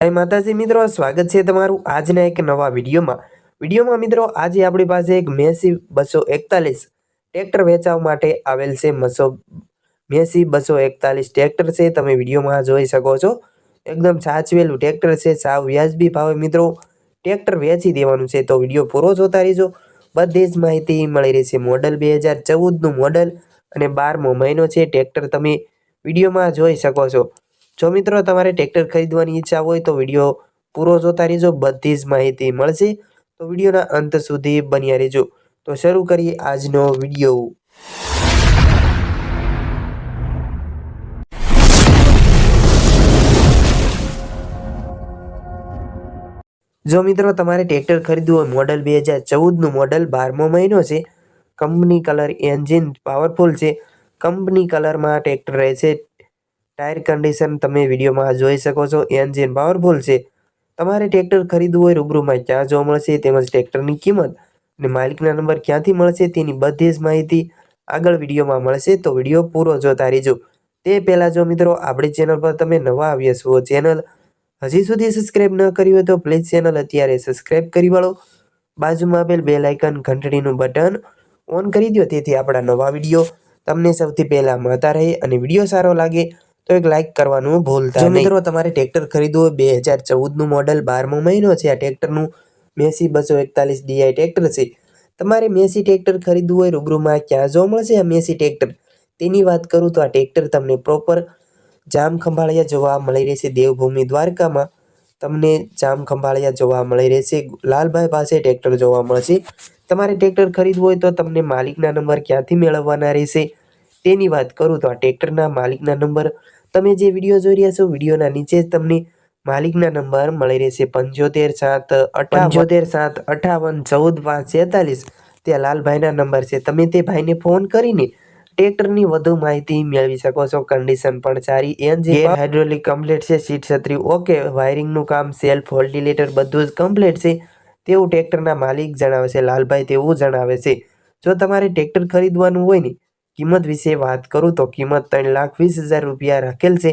જય માતાજી, મિત્રો, સ્વાગત છે તમારું આજના એક નવા વિડીયોમાં. વિડીયોમાં મિત્રો, આજે આપણી પાસે એક મેસી બસો એકતાલીસ ટ્રેક્ટર વેચાવ માટે આવેલ છે મસો મેસી બસો એકતાલીસ ટ્રેક્ટર છે. તમે વિડીયોમાં જોઈ શકો છો. એકદમ સાચવેલું ટ્રેક્ટર છે. સાવ વ્યાજબી ભાવે મિત્રો, ટ્રેક્ટર વેચી દેવાનું છે. તો વીડિયો પૂરો જોતા રહેજો. બધી જ માહિતી મળી રહેશે. મોડલ બે હજાર ચૌદનું મોડલ અને બારમો મહિનો છે. ટ્રેક્ટર તમે વિડીયોમાં જોઈ શકો છો. જો મિત્રો તમારે ટ્રેક્ટર ખરીદવાની ઈચ્છા હોય તો વીડિયો પૂરો જોતા રહેજો, બધી જ માહિતી મળશે. તો વિડીયોના અંત સુધી બન્યા રહેજો. તો શરૂ કરીએ આજનો વીડિયો. જો મિત્રો તમારે ટ્રેક્ટર ખરીદવું હોય, મોડલ બે હજાર ચૌદનું મોડલ બારમો મહિનો છે. કંપની કલર એન્જિન પાવરફુલ છે. કંપની કલરમાં ટ્રેક્ટર રહે છે ટાયર કન્ડિશન તમે વિડીયોમાં જોઈ શકો છો. એન્જિન પાવરફુલ છે. તમારે ટ્રેક્ટર ખરીદવું હોય, રૂબરૂમાં ક્યાં જોવા મળશે, તેમજ ટ્રેક્ટરની કિંમત અને માલિકના નંબર ક્યાંથી મળશે, તેની બધી જ માહિતી આગળ વિડીયોમાં મળશે. તો વીડિયો પૂરો જોતા રહેજો. તે પહેલાં જો મિત્રો, આપણી ચેનલ પર તમે નવા આવ્યા છો ચેનલ હજી સુધી સબસ્ક્રાઈબ ન કરી હોય તો પ્લીઝ ચેનલ અત્યારે સબસ્ક્રાઈબ કરી વાળો. બાજુમાં આપેલ બે લાઇકન ઘંટડીનું બટન ઓન કરી દો તેથી આપણા નવા વીડિયો તમને સૌથી પહેલાં મળતા રહે અને વીડિયો સારો લાગે તો એક લાઇક કરવાનું ભૂલતા નહીં. મિત્રો તમારે ટ્રેક્ટર ખરીદવું હોય બે હજાર ચૌદનું મોડલ બારમો મહિનો છે આ ટ્રેક્ટરનું મેસી બસો એકતાલીસ ડીઆઈ ટ્રેક્ટર છે. તમારે મેસી ટ્રેક્ટર ખરીદવું હોય રૂબરૂમાં ક્યાં જોવા મળશે આ મેસી ટ્રેક્ટર તેની વાત કરું તો આ ટ્રેક્ટર તમને પ્રોપર જામ ખંભાળિયા જોવા મળી રહેશે દેવભૂમિ દ્વારકામાં. તમને જામ ખંભાળિયા જોવા મળી રહેશે લાલભાઈ પાસે ટ્રેક્ટર જોવા મળશે. તમારે ટ્રેક્ટર ખરીદવું હોય તો તમને માલિકના નંબર ક્યાંથી મેળવવાના રહેશે? તેની વાત કરું તો આ ટ્રેક્ટરના માલિકના નંબર તમે જે વીડિયો જોઈ રહ્યા છો વિડીયોના નીચે જ તમને માલિકના નંબર મળી રહેશે. પંચોતેર સાત પંચોતેર સાત અઠાવન ચૌદ પાંચ છેતાલીસ. તે લાલભાઈના નંબર છે. તમે તે ભાઈને ફોન કરીને ટ્રેક્ટરની વધુ માહિતી મેળવી શકો છો. કન્ડિશન પણ સારી. એન્જિન હાઇડ્રોલિક કમ્પ્લીટ છે સીટ છત્રી. ઓકે વાયરિંગનું કામ સેલ્ફ હોલ્ડિલેટર બધું જ કમ્પ્લીટ છે. તેવું ટ્રેક્ટરના માલિક જણાવે છે. લાલભાઈ તેવું જણાવે છે. જો તમારે ટ્રેક્ટર ખરીદવાનું હોય ને કિંમત વિશે વાત કરું તો કિંમત ત્રણ લાખ વીસ હજાર રૂપિયા રાખેલ છે.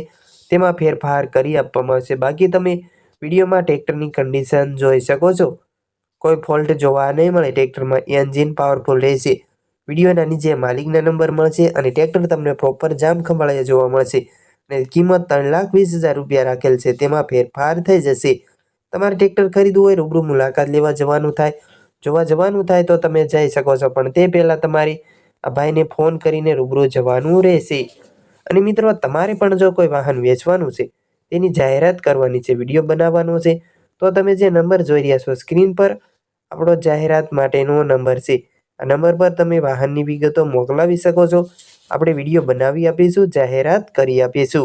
તેમાં ફેરફાર કરી આપવામાં આવશે. બાકી તમે વિડીયોમાં ટ્રેક્ટરની કન્ડિશન જોઈ શકો છો. કોઈ ફોલ્ટ જોવા નહીં મળે. ટ્રેક્ટરમાં એન્જિન પાવરફુલ રહેશે. વિડીયોના નીચે માલિકના નંબર મળશે અને ટ્રેક્ટર તમને પ્રોપર જામ ખંભાળિયા જોવા મળશે. અને કિંમત ત્રણ લાખ વીસ હજાર રૂપિયા રાખેલ છે. તેમાં ફેરફાર થઈ જશે. તમારે ટ્રેક્ટર ખરીદવું હોય, રૂબરૂ મુલાકાત લેવા જવાનું થાય. જોવા જવાનું થાય તો તમે જઈ શકો છો. પણ તે પહેલાં તમારી આ ભાઈને ફોન કરીને રૂબરૂ જવાનું રહેશે. અને મિત્રો, તમારે પણ જો કોઈ વાહન વેચવાનું છે, તેની જાહેરાત કરવાની છે, વીડિયો બનાવવાનો છે, તો તમે જે નંબર જોઈ રહ્યા છો સ્ક્રીન પર, આપણો જાહેરાત માટેનો નંબર છે. આ નંબર પર તમે વાહનની વિગતો મોકલાવી શકો છો. આપણે વીડિયો બનાવી આપીશું, જાહેરાત કરી આપીશું.